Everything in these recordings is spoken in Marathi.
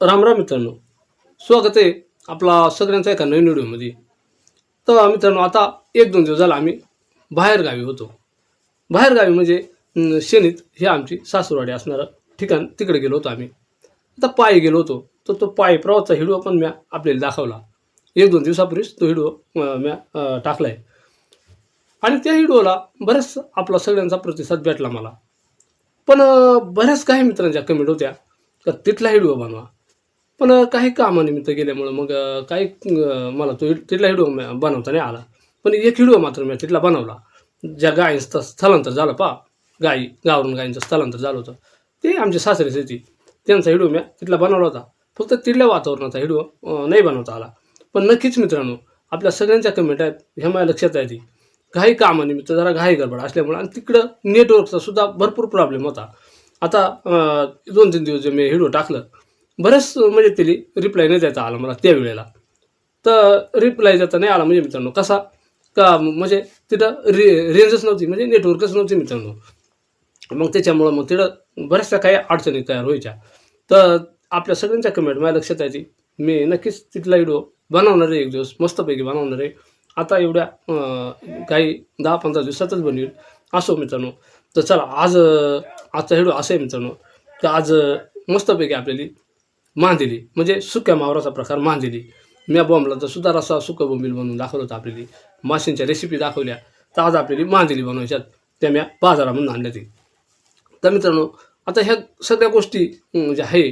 राम राम मित्रांनो. स्वागत आहे आपला सगळ्यांचा एका नवीन व्हिडिओमध्ये. तर मित्रांनो आता एक दोन दिवस झाला आम्ही बाहेरगावी होतो. बाहेरगावी म्हणजे अं, शेणीत हे आमची सासूरवाडी असणारं ठिकाण तिकडे गेलो होतो आम्ही. आता पायी गेलो होतो. तर तो पायी प्रवासचा व्हिडिओ पण म्या आपल्याला दाखवला. एक दोन दिवसापूर्वीच तो व्हिडिओ म्या टाकला आहे आणि त्या व्हिडिओला बरेच आपला सगळ्यांचा प्रतिसाद भेटला मला. पण बऱ्याच काही मित्रांच्या कमेंट होत्या. तर तिथला व्हिडिओ बनवा. पण काही कामानिमित्त गेल्यामुळं मग काही मला तो तिथला व्हिडिओ बनवता नाही आला. पण एक व्हिडिओ मात्र मी तिथला बनवला. ज्या गायींचं स्थलांतर झालं पा गाई गावरून गायींचं स्थलांतर झालं होतं. ते आमचे सासरे शेती. त्यांचा व्हिडिओ मी तिथला बनवला होता. फक्त तिथल्या वातावरणाचा व्हिडिओ नाही बनवता आला. पण नक्कीच मित्रांनो आपल्या सगळ्यांच्या कमेंट आहेत ह्या माझ्या लक्षात आहे ती. काही कामानिमित्त जरा घाई गडबड असल्यामुळे आणि तिकडं नेटवर्कचा सुद्धा भरपूर प्रॉब्लेम होता. आता दोन तीन दिवस जे मी व्हिडिओ टाकलं बरंच म्हणजे त्याला रिप्लाय नाही द्यायचा आला मला त्यावेळेला. तर रिप्लाय देता नाही आला म्हणजे मित्रांनो कसा? का म्हणजे तिथं रे रेंजच नव्हती म्हणजे नेटवर्कच नव्हती मित्रांनो. मग त्याच्यामुळं मग तिथं बऱ्याचशा काही अडचणी तयार व्हायच्या. तर आपल्या सगळ्यांच्या कमेंट माझ्या लक्षात यायची मी नक्कीच तिथला व्हिडिओ बनवणार आहे एक दिवस मस्तपैकी बनवणार आहे. आता एवढ्या काही दहा पंधरा दिवसातच बनवेल असो मित्रांनो. तर चला आज आजचा व्हिडिओ असं आहे मित्रांनो तर आज मस्तपैकी आपल्याला मांदिली म्हणजे सुक्या मावराचा प्रकार मांदिली म्या बॉम्बला तर सुद्धा रस्सा सुकं बोंबील बनवून दाखवलं होतं आपल्याला. माशींच्या रेसिपी दाखवल्या. तर आज आपल्याला मांदिली बनवायच्यात. त्या म्या बाजारामधून आणल्या ती. तर मित्रांनो आता ह्या सगळ्या गोष्टी ज्या आहे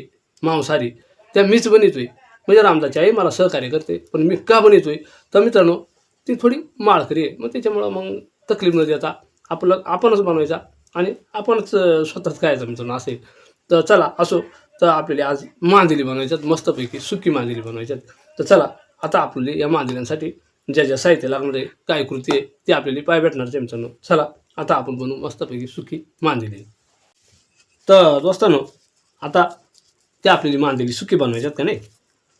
मांसाहारी त्या मीच बनवतोय. म्हणजे रामदाची आई मला सहकार्य करते पण मी का बनवतोय? तर मित्रांनो ती थोडी माळकरी आहे. मग त्याच्यामुळं मग तकलीफ न देता आपलं आपणच बनवायचा आणि आपणच स्वतःच खायचं मित्रांनो असे तर चला असो. तर आपल्याला आज मांजली बनवायच्यात मस्तपैकी सुकी मांजली बनवायच्यात. तर चला आता आपल्याला या मांजल्यांसाठी ज्या ज्या साहित्य लागणार आहे काय कृती आहे ते आपल्याला पाय भेटणार आहे मित्रांनो. चला आता आपण बनवू मस्तपैकी सुकी मांजली तर दोस्तांनो आता ते आपल्याला मांजली सुकी बनवायच्यात का नाही?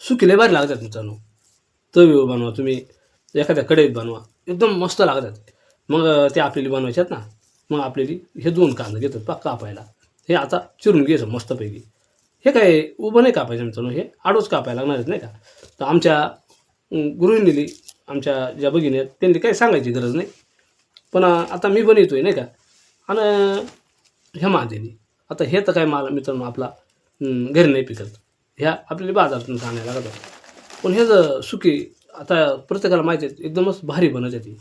सुकीले भारी लागतात मित्रांनो. तवीवर बनवा तुम्ही एखाद्या कढईत बनवा एकदम मस्त लागतात. मग ते आपल्याला बनवायच्यात ना मग आपल्याला हे दोन कांदे घेतात पा कापायला. हे आता चिरून घ्यायचं मस्तपैकी. हे काय उभं नाही कापायचं मित्रांनो हे आडोच कापायला लागणार आहेत नाही का? तर आमच्या अं, आमच्या ज्या भगिनी आहेत त्यांनी काही सांगायची गरज नाही. पण आता मी बनवतोय नाही का? आणि ह्या महादेवी आता हे तर काय मला मित्रांनो आपला घरी नाही पिकत. ह्या आपल्याला बाजारातून आणायला लागतात पण हे जर सुकी आता प्रत्येकाला माहिती आहे एकदमच भारी बनत ती.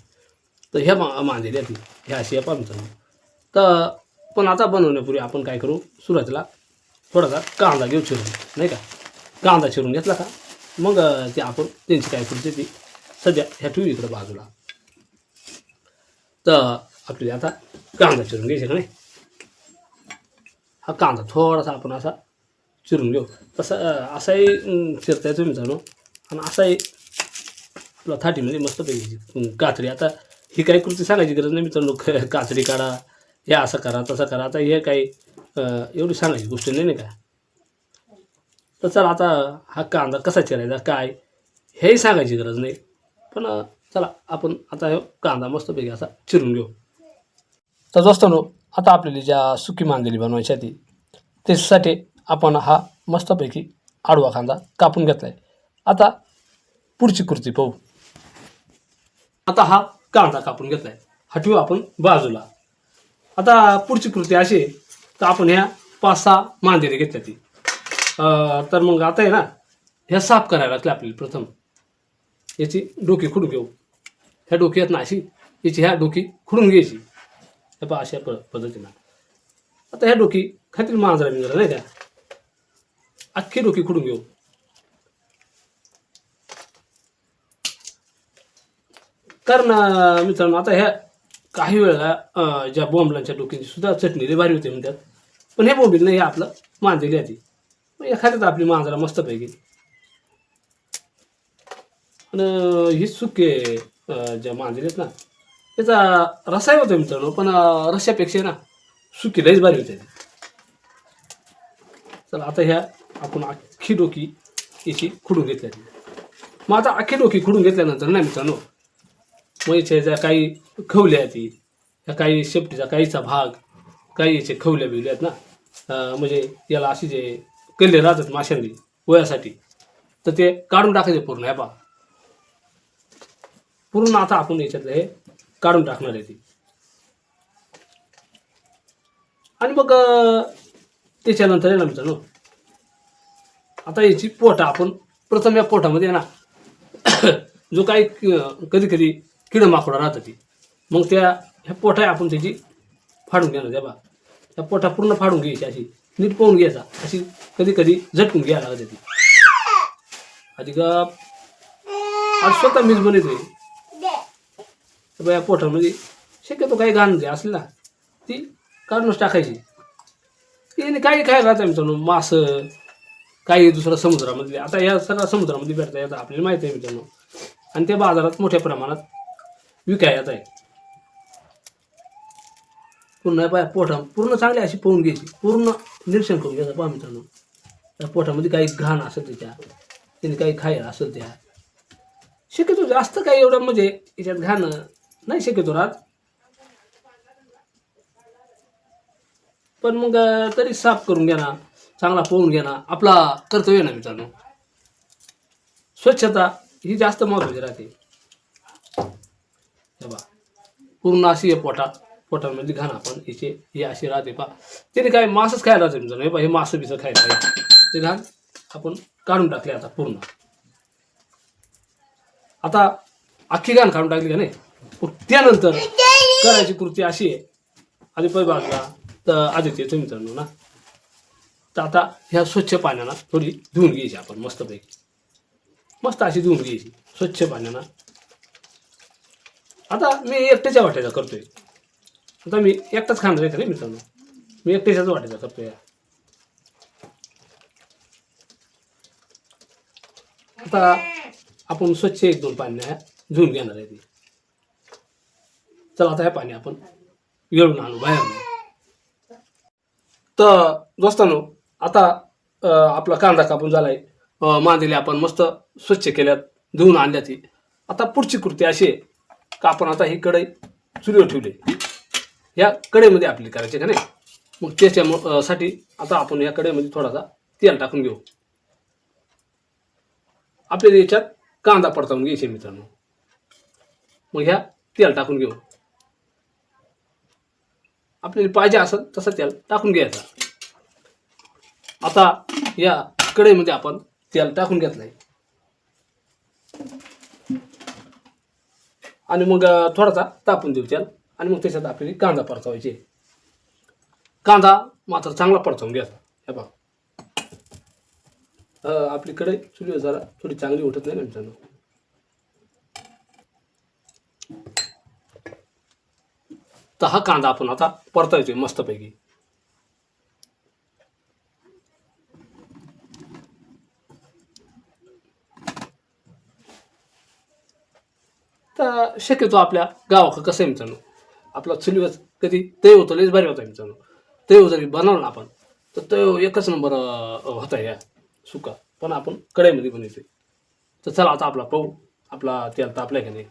तर ह्या मा मांदेली ती ह्या अशी आहे पहा तर पण आता बनवण्यापूर्वी आपण काय करू? सुरुवातीला थोडासा कांदा घेऊ चिरून नाही का? कांदा चिरून घेतला का? मग ते आपण त्यांची काय करू ती सध्या ह्या ठेवू इकडं बाजूला. तर आपल्याला आता कांदा चिरून घ्यायचे का नाही? हा कांदा थोडासा आपण असा चिरून घेऊ. तसा असाही चिरताय तुम्ही जाणू. आणि असाही आपला थाटीमध्ये मस्त पाहिजे कात्री आता ही काही कृती सांगायची गरज नाही मित्रांनो. क- कातडी काढा हे असं करा तसं करा. आता हे काही एवढी सांगायची गोष्ट नाही नाही का? तर चला आता हा कांदा कसा चिरायचा काय? हेही सांगायची गरज नाही. पण चला आपण आता हे कांदा मस्तपैकी असा चिरून घेऊ. तर दोस्तांनो आता आपल्याला ज्या सुकी मांदेली बनवायची आहे ती त्याच्यासाठी आपण हा मस्तपैकी आडवा कांदा कापून घेतला आहे आता पुढची कृती पाहू. आता हा कांदा कापून घेतला आहे हटवू आपण बाजूला. आता पुढची कृती अशी आहे. तर आपण ह्या पाच सहा मांदेली घेतल्या ती. तर मग आता आहे ना ह्या साफ करायला लागल्या आपल्याला प्रथम. याची डोकी खुडून घेऊ. ह्या डोकी आहेत ना अशी याची ह्या डोकी खुडून घ्यायची. हे पहा अशा प पद्धतीनं. आता ह्या डोकी खातील मांजरा बिंजरा नाही का? अख्खी डोकी खुडून घेऊ. कारण मित्रांनो आता ह्या काही वेळेला ज्या बॉम्बलांच्या डोक्याची सुद्धा चटणीले भारी होते म्हणतात. पण हे बोंबील नाही हे आपलं मांजरी आहे ती. मग एखाद्यात आपली मांजरा मस्तपैकी आणि ही सुके ज्या मांजरी आहेत ना त्याचा रसाही होतो मित्रांनो पण अं, रस्यापेक्षा ना सुकी लईच भारी होते. चला आता ह्या आपण अख्खी डोकी याची खुडून घेतल्या मग आता अख्खी डोकी खुडून घेतल्यानंतर ना मित्रांनो मग याच्या काही खवल्या आहेत ती ह्या काही शेपटीचा काहीचा भाग काही याचे खवल्या बिवल्यात आहेत ना. म्हणजे याला अशी जे कल्ले राहतात माशांनी वयासाठी. तर ते काढून टाकायचे पूर्ण हे पहा. पूर्ण आता आपण याच्यातलं हे काढून टाकणार आहे ती. आणि मग त्याच्यानंतर आहे ना मित्रांनो आता याची पोटा आपण प्रथम या पोटामध्ये ना जो काही कधी कधी किड माकडं राहतं ती. मग त्या ह्या पोटा आपण त्याची फाडून घेणार त्या बा. त्या पोटा पूर्ण फाडून घ्यायची अशी. नीट पाहून घ्यायचा. अशी कधी कधी झटकून घ्यायला लागते ती. आधी का आज स्वतः मीच बनवतोय बा या पोठामध्ये शक्यतो काही घाण जे असली ना ती काढूनच टाकायची. तिने काही काय राहतं मित्रांनो मास काही दुसरा समुद्रामध्ये आता या सगळ्या समुद्रामध्ये भेटता येतं आपल्याला माहिती आहे मित्रांनो. आणि ते बाजारात मोठ्या प्रमाणात विकाय येत आहे. पुन्हा पाय पोटा पूर्ण चांगली अशी पोहून घ्यायची. पूर्ण निरीक्षण करून घ्यायचं पहा मित्रांनो. त्या पोटामध्ये काही घाण असेल त्याच्या त्याने काही खायला असेल त्या. शक्यतो जास्त काही एवढं म्हणजे याच्यात घाण नाही शक्यतो राहत. पण मग तरी साफ करून घ्या ना चांगला पोहून घ्या ना आपला कर्तव्य ना मित्रांनो. स्वच्छता ही जास्त महत्वाची राहते. बा पूर्ण अशी आहे पोटा पोटामध्ये घाण आपण हिचे ही अशी राहते पा त्याने काय मासच खायला राहते मित्रांनो हे हे मासं बिसं खायला ते घाण आपण काढून टाकले आता पूर्ण. आता अख्खी घाण काढून टाकली का नाही? त्यानंतर करायची कृती अशी आहे. आधी पै बाजूला तर आदित्य तुम्ही तर ना. तर आता ह्या स्वच्छ पाण्यानं थोडी धुवून घ्यायची आपण मस्तपैकी. मस्त अशी धुवून घ्यायची. स्वच्छ पाण्यानं. आता मी एकट्याच्या वाट्याचा करतोय. आता मी एकटाच खाणार येते नाही मित्रांनो? मी एकट्याच्याच वाट्याचा करतोय. आता आपण स्वच्छ एक दोन पाणी धुवून घेणार आहे ती. चला आता हे पाणी आपण येळून आणू बाहेर. तर दोस्तांनो आता आपला कांदा कापून झालाय. मांदेले आपण मस्त स्वच्छ केल्यात धुवून आणल्या ती. आता पुढची कृती अशी आहे. का आपण आता ही कढई चुलीवर ठेवली? या कढईमध्ये आपली करायची का नाही? मग त्याच्या साठी आता आपण या कढईमध्ये थोडासा तेल टाकून घेऊ. आपल्याला याच्यात कांदा परतावून घ्यायचे मित्रांनो. मग ह्या तेल टाकून घेऊ. आपल्याला पाहिजे असं तसं तेल टाकून घ्यायचं. आता या कढईमध्ये आपण तेल टाकून घेतलंय. आणि मग थोडासा तापून देऊ त्याला. आणि मग त्याच्यात आपल्याला कांदा परतावायचे. कांदा मात्र चांगला परतवून घ्यायचा हे बघा. आपलीकडे आपली कढई जरा. थोडी चांगली उठत नाही ना. मित्रांनो तर हा कांदा आपण आता परतायचोय मस्तपैकी. तर शक्यतो आपल्या गावाकडं कसं आहे मित्रांनो? आपला चुलीवर कधी तय होतो लयच भारी होता मित्रांनो. तय जरी बनवलं ना आपण तर तय एकच नंबर होता या सुका. पण आपण कढईमध्ये येते तर चला आता आपला पाहू आपला तेल तापलाय का नाही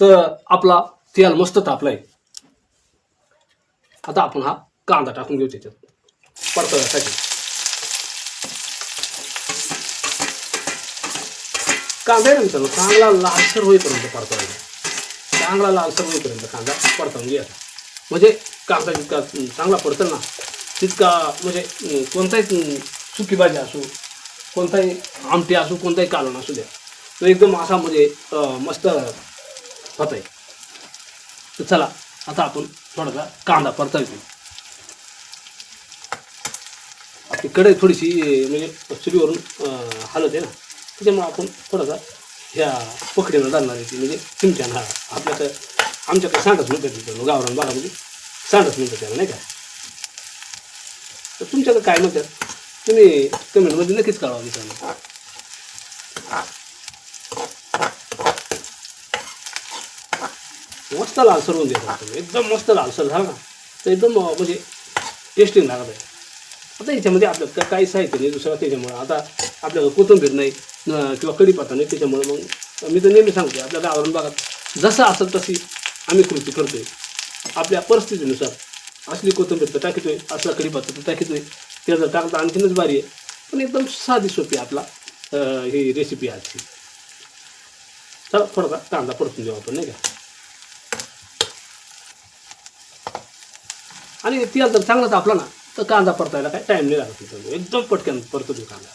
तर आपला तेल मस्त तापलाय. आता आपण हा कांदा टाकून घेऊ त्याच्यात. परतव्यासाठी. कांदा नंतर ना चांगला लालसर होईपर्यंत परतवायचा चांगला लालसर होईपर्यंत कांदा परतवून घ्यायचा म्हणजे कांदा जितका चांगला पडतो ना तितका म्हणजे कोणताही सुकी भाजी असू कोणताही आमटी असो कोणताही कालवण असू द्या तो एकदम असा म्हणजे मस्त होत आहे तर चला आता आपण थोडासा कांदा परतायचो आपली कढई थोडीशी म्हणजे चुलीवरून हलत आहे ना. त्याच्यामुळे आपण थोडासा ह्या पकडीनं जाणार आहे ती म्हणजे चिमट्यानं हा. तर आमच्याकडे सांडच म्हणतात तिथं गावरान बागामध्ये सांडच म्हणतात त्याला नाही का? तर तुमच्याकडे काय म्हणतात? तुम्ही कमेंटमध्ये नक्कीच कळवा मित्रांनो मस्त लालसर होऊन देतो तुम्ही. एकदम मस्त लालसर झाला ना. तर एकदम म्हणजे टेस्टिंग लागत आहे. आता याच्यामध्ये आपलं का काही साहित्य नाही दुसरं त्याच्यामुळं. आता आपल्याला कोथंबीर नाही किंवा कढीपत्ता नाही त्याच्यामुळं मग मी तर नेहमी सांगते आपल्या गावावरून भागात जसं असेल तशी आम्ही कृती करतोय. आपल्या परिस्थितीनुसार असली कोथिंबीर तर टाकीतोय असला कढीपत्ता तर टाकीतोय. ते जर टाकता आणखीनच भारी आहे. पण एकदम साधी सोपी आपला ही रेसिपी आजची. चला थोडासा कांदा परतून देऊ आपण नाही का? आणि तेल जर चांगलाच आपला ना तर कांदा परतायला काय टाईम नाही लागत एकदम पटकन परतू देऊ कांदा.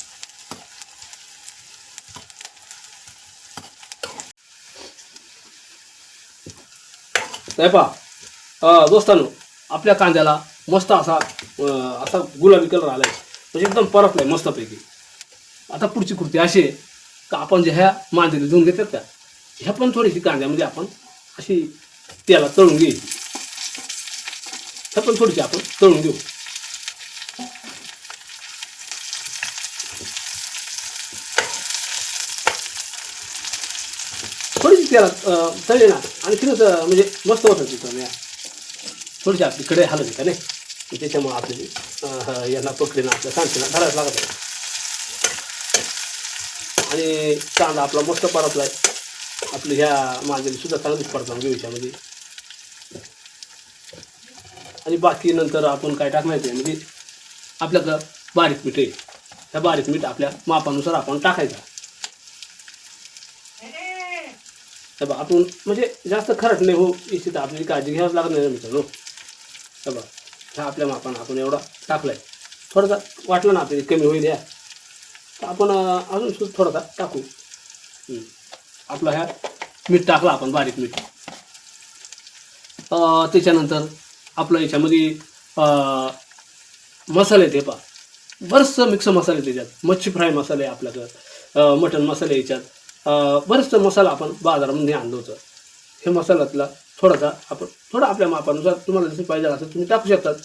नाही पहा दोस्तानो आपल्या कांद्याला मस्त असा असा गुलाबी कलर आलाय. म्हणजे एकदम परतलाय मस्तपैकी. आता पुढची कृती अशी आहे का आपण जे ह्या मांजरी धुवून घेतात त्या ह्या पण थोडीशी कांद्यामध्ये आपण अशी त्याला तळून घ्यायची ह्या पण थोडीशी आपण तळून घेऊ. थोडीशी त्याला तळली ना आणि तिथं म्हणजे मस्त होतं तिथं या. थोडीशी आपली कडे हलत होता नाही त्याच्यामुळं त्याच्यामुळे आपली यांना पकडीनं आपल्या सांगते धरायला लागत आहे आणि कांदा आपला मस्त आहे. आपली ह्या मांजरी सुद्धा चांगलीच परतवून घेऊ याच्यामध्ये आणि बाकी नंतर आपण काय टाकणार ते म्हणजे आपल्याकडं बारीक मीठ आहे. ह्या बारीक मीठ आपल्या मापानुसार आपण टाकायचं. तर बघ आपण म्हणजे जास्त खरंच नाही हो इच्छित आपली काळजी घ्यावंच लागत नाही मित्रांनो. तर बघ ह्या आपल्या मापानं आपण एवढा टाकलाय. थोडासा वाटलं ना आपल्याला कमी होईल या. तर आपण अजून सुद्धा थोडासा टाकू. आपला ह्या मीठ टाकलं आपण बारीक मीठ. त्याच्यानंतर आपलं याच्यामध्ये मसाले ते पा बरंचसं मिक्स मसाले त्याच्यात. मच्छी फ्राय मसाले आपल्याकडं. मटण मसाले याच्यात. बरेचसा मसाला आपण बाजारामध्ये आणलो होतं. हे मसाल्यातला थोडासा आपण थोडा आपल्या मापानुसार तुम्हाला जसं पाहिजे असं तुम्ही टाकू शकतात.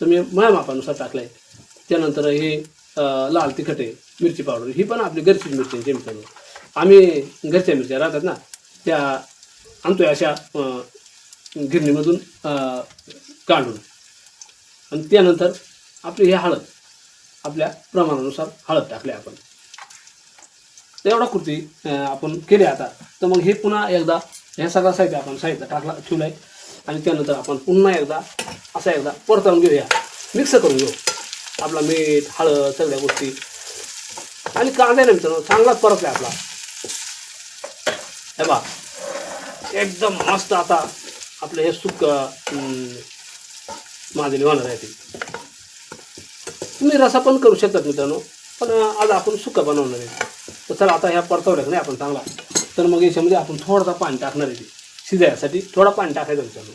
तर मी माझ्या मापानुसार टाकलं आहे त्यानंतर हे लाल तिखट आहे मिरची पावडर ही पण आपली घरची मिरची आहे मित्रांनो आम्ही घरच्या मिरच्या राहतात ना त्या आणतोय अशा गिरणीमधून काढून. आणि त्यानंतर आपली हे हळद आपल्या प्रमाणानुसार हळद टाकले आपण. तर एवढा कृती आपण केली आता. तर मग हे पुन्हा एकदा हे सगळा साहित्य आपण साहित्य टाकला ठेवलं आहे आणि त्यानंतर आपण पुन्हा एकदा असा एकदा परताळून घेऊया. मिक्स करून घेऊ. आपला मीठ हळद सगळ्या गोष्टी. आणि कांदा ना मित्रांनो चांगलाच परतला आपला. हे बा एकदम मस्त आता आपलं हे सुक मांजरी होणार आहे ती. तुम्ही रसा पण करू शकतात मित्रांनो पण आज आपण सुका बनवणार आहे. तर चला आता ह्या परतवल्या नाही आपण चांगला. तर मग याच्यामध्ये आपण थोडासा पाणी टाकणार आहे ते. शिजायसाठी थोडा पाणी टाकायचं विचारू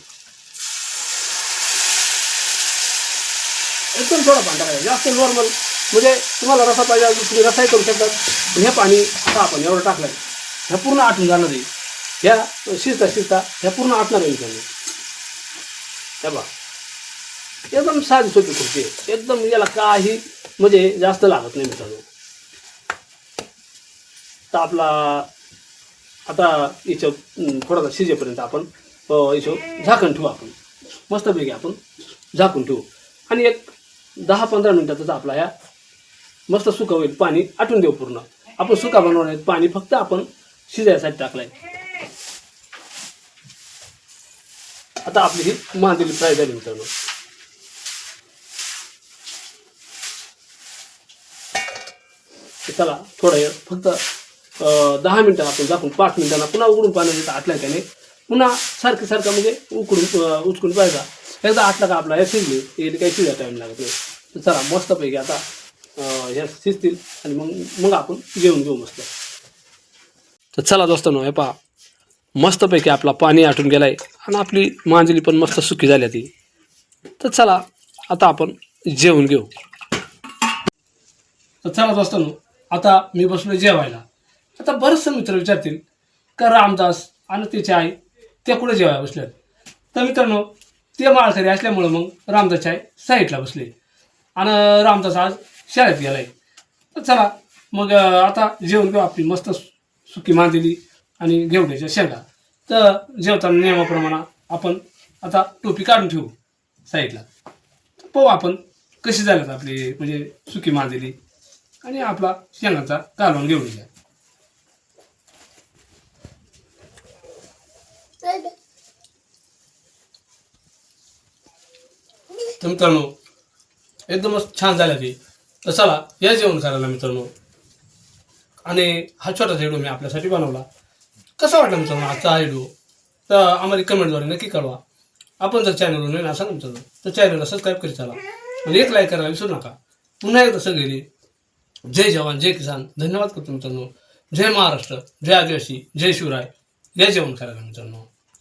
एकदम थोडा पाणी टाकायचं जास्त नॉर्मल म्हणजे तुम्हाला रसा पाहिजे अजून तुम्ही रसाही करू शकतात. पण हे पाणी आता आपण एवढं टाकलं आहे ह्या पूर्ण आटून जाणार आहे. ह्या शिजता शिजता ह्या पूर्ण आटणार आहे विचारू हे बा एकदम साधी सोपी खुर्ची एकदम याला काही म्हणजे जास्त लागत नाही मित्रांनो तर आपला आता याच्या थोडासा शिजेपर्यंत आपण अं, याच्यावर झाकण ठेवू आपण. मस्तपैकी आपण झाकून ठेवू. आणि एक दहा पंधरा मिनटातच आपला ह्या मस्त सुका होईल पाणी आटून देऊ पूर्ण. आपण सुका बनवणार आहे पाणी फक्त आपण शिजायसाठी टाकलाय. आता आपली ही मांदेली फ्राय झाली मित्रांनो. चला थोडा वेळ फक्त दहा मिनटं आपण दाखवून पाच मिनिटांना पुन्हा उघडून पाण्यात आटल्या त्याने पुन्हा सारखं सारखं म्हणजे उकडून उचकून पाहायचा. एकदा आटला का आपला हे शिजली काही शिजा टाईम लागत नाही. तर चला मस्तपैकी आता हे ह्या शिजतील आणि मग मग आपण जेवून घेऊ मस्त. तर चला दोस्तांनो हे पहा. मस्तपैकी आपला पाणी आटून गेलाय आणि आपली मांजली पण मस्त सुकी झाली ती तर चला आता आपण जेवून घेऊ. तर चला दोस्तांनो आता मी बसलो जेवायला. आता बरेचसे मित्र विचारतील का रामदास आणि त्याची आई त्या कुठे जेवायला बसल्यात तर मित्रांनो ते माळकरी असल्यामुळं मग रामदासची आई साईडला बसले. आणि रामदास आज शाळेत गेलाय. तर चला मग आता जेवण घेऊ आपली मस्त सु- सुकी मांदिली आणि घेवण्याच्या शेंगा. तर जेवताना नियमाप्रमाणे आपण आता टोपी काढून ठेवू साईडला. पाहू आपण कशी झाल्यात आपली म्हणजे सुकी मांदिली आणि आपला शेंगाचा कालवण घेऊन घ्या तर मित्रांनो एकदमच छान झालं ते. तर चला या जेवण करायला मित्रांनो. आणि हा छोटासा व्हिडिओ मी आपल्यासाठी बनवला. कसा वाटला मित्रांनो आजचा हा व्हिडिओ तर आम्हाला कमेंटद्वारे नक्की कळवा. आपण जर चॅनलवर नवीन असाल ना मित्रांनो तर चॅनलला सबस्क्राईब करीत चला. आणि एक लाईक करायला विसरू नका. पुन्हा एकदा सगळे जय जवान जय किसान. धन्यवाद करतो मित्रांनो. जय महाराष्ट्र जय आदिवासी जय शिवराय. या जेवण करायला मित्रांनो.